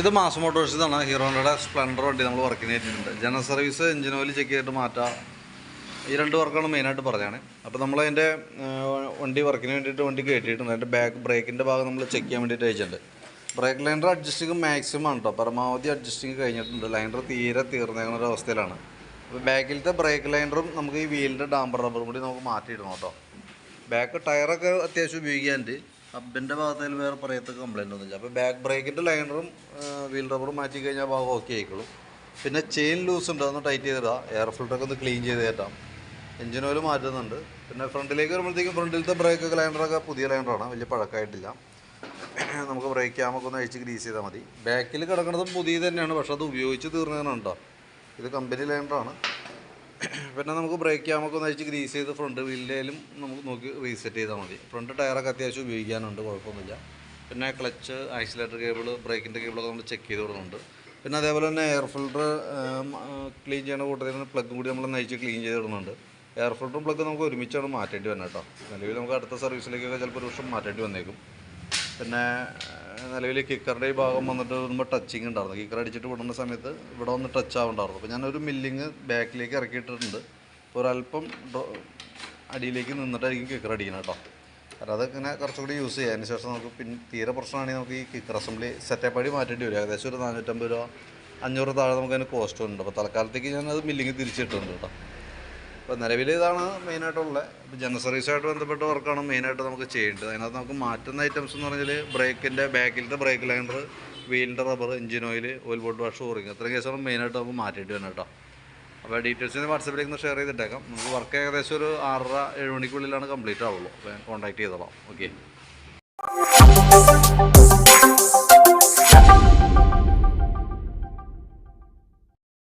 ഇത് mass മോട്ടോഴ്സിന്നാണ് ഹീറോയുടെ Splendor വണ്ടി നമ്മൾ വർക്കിന് ചെയ്തിട്ടുണ്ട് general service engine oil check ചെയ്തിട്ട് മാറ്റാം. ഈ രണ്ട് വർക്കാണ് മെയിനായിട്ട് പറഞ്ഞാണ്. അപ്പോൾ നമ്മൾ അതിന്റെ വണ്ടി വർക്കിന് വേണ്ടിയിട്ട് വണ്ടി കയറ്റിയിട്ടുണ്ട് അതിന്റെ ബാക്ക് ബ്രേക്കിന്റെ ഭാഗം നമ്മൾ ചെക്ക് ചെയ്യാൻ വേണ്ടിയിട്ട് അയച്ചിട്ടുണ്ട് ബ്രേക്ക് ലൈനർ അഡ്ജസ്റ്റിംഗ് മാക്സിമം ആണ് കേട്ടോ പരമാവധി അഡ്ജസ്റ്റിംഗ് കഴിഞ്ഞിട്ടുണ്ട്. ലൈനർ തീരെ തീർന്നേക്കുന്ന ഒരു അവസ്ഥയിലാണ്. അപ്പോൾ ബാക്കിലത്തെ ബ്രേക്ക് ലൈനറും നമുക്ക് ഈ വീലിന്റെ ഡാംബർ റബ്ബറും കൂടി നമുക്ക് മാറ്റിയിടണം കേട്ടോ ബാക്ക് ടയറൊക്കെ അത്യാവശ്യം ഉപയോഗിക്കാനുണ്ട്. ഹബിന്റെ ഭാഗത്തിൽ വേറെ പറയത്തക്ക കംപ്ലൈന്റ് ഒന്നുമില്ല. അപ്പോൾ ബാക്ക് ബ്രേക്കിന്റെ ലൈനറും വീൽ റബ്ബറും മാറ്റി കഴിഞ്ഞാൽ ഭാഗം ഓക്കെ ആയിക്കോളും. പിന്നെ ചെയിൻ ലൂസ് ഉണ്ട് അതൊന്ന് ടൈറ്റ് ചെയ്തിടാം. എയർ ഫിൽറ്ററൊക്കെ ഒന്ന് ക്ലീൻ ചെയ്ത് കയറ്റാം എഞ്ചിൻ ഓയിൽ മാറ്റുന്നുണ്ട്. പിന്നെ ഫ്രണ്ടിലേക്ക് വരുമ്പോഴത്തേക്കും ഫ്രണ്ടിലത്തെ ബ്രേക്ക് ലൈനറൊക്കെ പുതിയ ലൈനറാണ് വലിയ പഴക്കമായിട്ടില്ല നമുക്ക് ബ്രേക്ക് ക്യാമൊക്കെ ഒന്ന് അഴിച്ച് ഗ്രീസ് ചെയ്താൽ മതി. ബാക്കിൽ കിടക്കുന്നതും പുതിയത് തന്നെയാണ് പക്ഷെ അത് ഉപയോഗിച്ച് തീർന്നതിനുണ്ടോ ഇത് കമ്പനി ലൈനറാണ് പിന്നെ നമുക്ക് ബ്രേക്ക് ക്യാമൊക്കെ ഒന്ന് ഗ്രീസ് ചെയ്ത് ഫ്രണ്ട് വീലിലും നമുക്ക് നോക്കി റീസെറ്റ് ചെയ്താൽ മതി. ഫ്രണ്ട് ടയറൊക്കെ അത്യാവശ്യം ഉപയോഗിക്കാനുണ്ട് കുഴപ്പമൊന്നുമില്ല. പിന്നെ ക്ലച്ച് ആക്സിലേറ്റർ കേബിൾ ബ്രേക്കിന്റെ കേബിളൊക്കെ നമ്മൾ ചെക്ക് ചെയ്ത് കൊടുക്കുന്നുണ്ട്. പിന്നെ അതേപോലെ തന്നെ എയർ ഫിൽറ്റർ ക്ലീൻ ചെയ്യണ കൂട്ടത്തിൽ പ്ലഗ് കൂടി നമ്മൾ നയിച്ച് ക്ലീൻ ചെയ്ത് ഇടുന്നുണ്ട് എയർ ഫിൽറ്ററും പ്ലഗ് നമുക്ക് ഒരുമിച്ചാണ് മാറ്റേണ്ടി വന്നത് കേട്ടോ. നിലവിൽ നമുക്ക് അടുത്ത സർവീസിലേക്കൊക്കെ ചിലപ്പോൾ ഒരു വർഷം മാറ്റേണ്ടി വന്നേക്കും. പിന്നെ നിലവിൽ കിക്കറിന്റെ ഈ ഭാഗം വന്നിട്ട് വരുമ്പോൾ ടച്ചിങ് ഉണ്ടായിരുന്നു. കിക്കർ അടിച്ചിട്ട് വിടുന്ന സമയത്ത് ഇവിടെ വന്ന് ടച്ച് ആവുന്നുണ്ടായിരുന്നു. അപ്പോൾ ഞാനൊരു മില്ലിങ് ബാക്കിലേക്ക് ഇറക്കിയിട്ടിട്ടുണ്ട്. അപ്പോൾ ഒരല്പം അടിയിലേക്ക് നിന്നിട്ടായിരിക്കും കിക്കർ അടിക്കണം കേട്ടോ കാരണം ഇങ്ങനെ കുറച്ചുകൂടി യൂസ് ചെയ്യാം. അതിന് ശേഷം നമുക്ക് പിന്നെ തീരെ പ്രശ്നമാണെങ്കിൽ നമുക്ക് ഈ കിക്കർ അസംബ്ലി സെറ്റപ്പ് അടി മാറ്റേണ്ടി വരും. ഏകദേശം ഒരു നാനൂറ്റമ്പത് രൂപ അഞ്ഞൂറ് താഴെ നമുക്ക് അതിന് കോസ്റ്റ് ഉണ്ട്. അപ്പോൾ തൽക്കാലത്തേക്ക് ഞാനത് മില്ലിങ് തിരിച്ചിട്ടുണ്ട് കേട്ടോ അപ്പോൾ നിലവിൽ ഇതാണ് മെയിനായിട്ടുള്ളത് ഇപ്പോൾ ജനറൽ സർവീസായിട്ട് ബന്ധപ്പെട്ട വർക്കാണ് മെയിനായിട്ട് നമുക്ക് ചെയ്യേണ്ടത്. അതിനകത്ത് നമുക്ക് മാറ്റുന്ന ഐറ്റംസ് എന്ന് പറഞ്ഞാൽ ബ്രേക്കിന്റെ ബാക്കിലത്തെ brake liner വീലിന്റെ rubber engine oil oil bolt wash O ring ഇത്രയും കേസാണ് മെയിനായിട്ട് നമുക്ക് മാറ്റിയിട്ട് വേണം കേട്ടോ അപ്പോൾ ഡീറ്റെയിൽസ് ഞാൻ വാട്സപ്പിലേക്ക് ഷെയർ ചെയ്തിട്ടേക്കാം. നമുക്ക് വർക്ക് ഏകദേശം ഒരു ആറര ഏഴ് മണിക്കുള്ളിലാണ് കംപ്ലീറ്റ് ആവുള്ളൂ. അപ്പോൾ ഞാൻ കോൺടാക്ട് ചെയ്തോളാം. ഓക്കെ